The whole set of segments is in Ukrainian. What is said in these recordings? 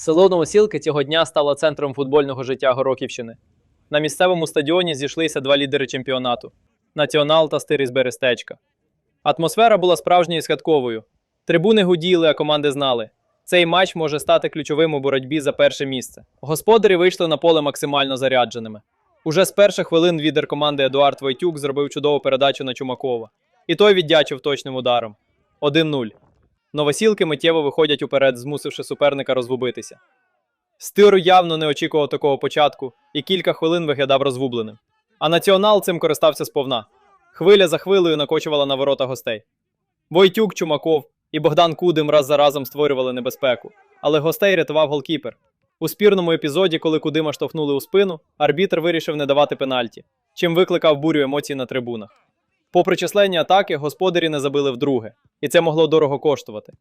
Село Новосілки цього дня стало центром футбольного життя Гороківщини. На місцевому стадіоні зійшлися два лідери чемпіонату Націонал та Стир із Берестечка. Атмосфера була справжньою і схатковою. Трибуни гуділи, а команди знали. Цей матч може стати ключовим у боротьбі за перше місце. Господарі вийшли на поле максимально зарядженими. Уже з перших хвилин лідер команди Едуард Войтюк зробив чудову передачу на Чумакова. І той віддячив точним ударом. 1-0. Новосілки миттєво виходять уперед, змусивши суперника розгубитися. Стиру явно не очікував такого початку і кілька хвилин виглядав розгубленим. А націонал цим користався сповна. Хвиля за хвилею накочувала на ворота гостей. Войтюк, Чумаков і Богдан Кудим раз за разом створювали небезпеку, але гостей рятував голкіпер. У спірному епізоді, коли Кудима штовхнули у спину, арбітр вирішив не давати пенальті, чим викликав бурю емоцій на трибунах. Попри численні атаки, господарі не забили вдруге, і це могло дорого коштувати.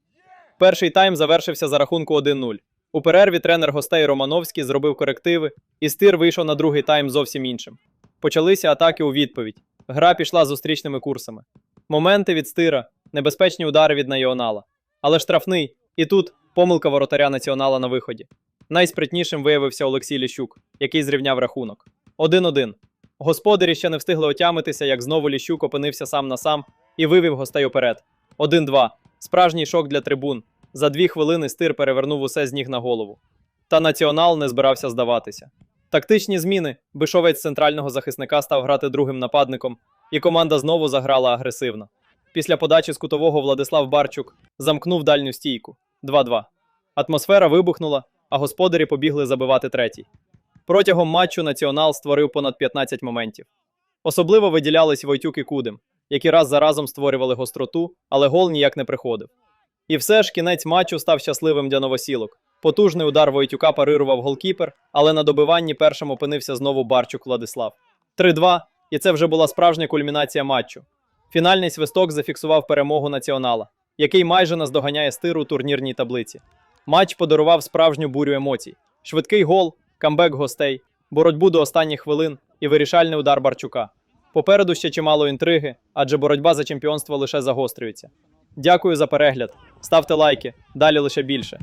Перший тайм завершився за рахунку 1-0. У перерві тренер гостей Романовський зробив корективи, і стир вийшов на другий тайм зовсім іншим. Почалися атаки у відповідь. Гра пішла зустрічними курсами. Моменти від стира, небезпечні удари від Найонала. Але штрафний, і тут помилка воротаря націонала на виході. Найспритнішим виявився Олексій Ліщук, який зрівняв рахунок. 1-1. Господарі ще не встигли отямитися, як знову Ліщук опинився сам на сам і вивів гостей уперед. 1-2. Справжній шок для трибун. За дві хвилини стир перевернув усе з ніг на голову. Та націонал не збирався здаватися. Тактичні зміни. Бишовець центрального захисника став грати другим нападником, і команда знову заграла агресивно. Після подачі з кутового Владислав Барчук замкнув дальню стійку 2-2. Атмосфера вибухнула, а господарі побігли забивати третій. Протягом матчу Націонал створив понад 15 моментів. Особливо виділялись Войтюк і Кудим, які раз за разом створювали гостроту, але гол ніяк не приходив. І все ж кінець матчу став щасливим для новосілок. Потужний удар Войтюка парирував голкіпер, але на добиванні першим опинився знову Барчук Владислав. 3-2, і це вже була справжня кульмінація матчу. Фінальний свисток зафіксував перемогу націонала, який майже наздоганяє стиру у турнірній таблиці. Матч подарував справжню бурю емоцій: швидкий гол, камбек гостей, боротьбу до останніх хвилин і вирішальний удар Барчука. Попереду ще чимало інтриги, адже боротьба за чемпіонство лише загострюється. Дякую за перегляд. Ставте лайки, далі лише більше.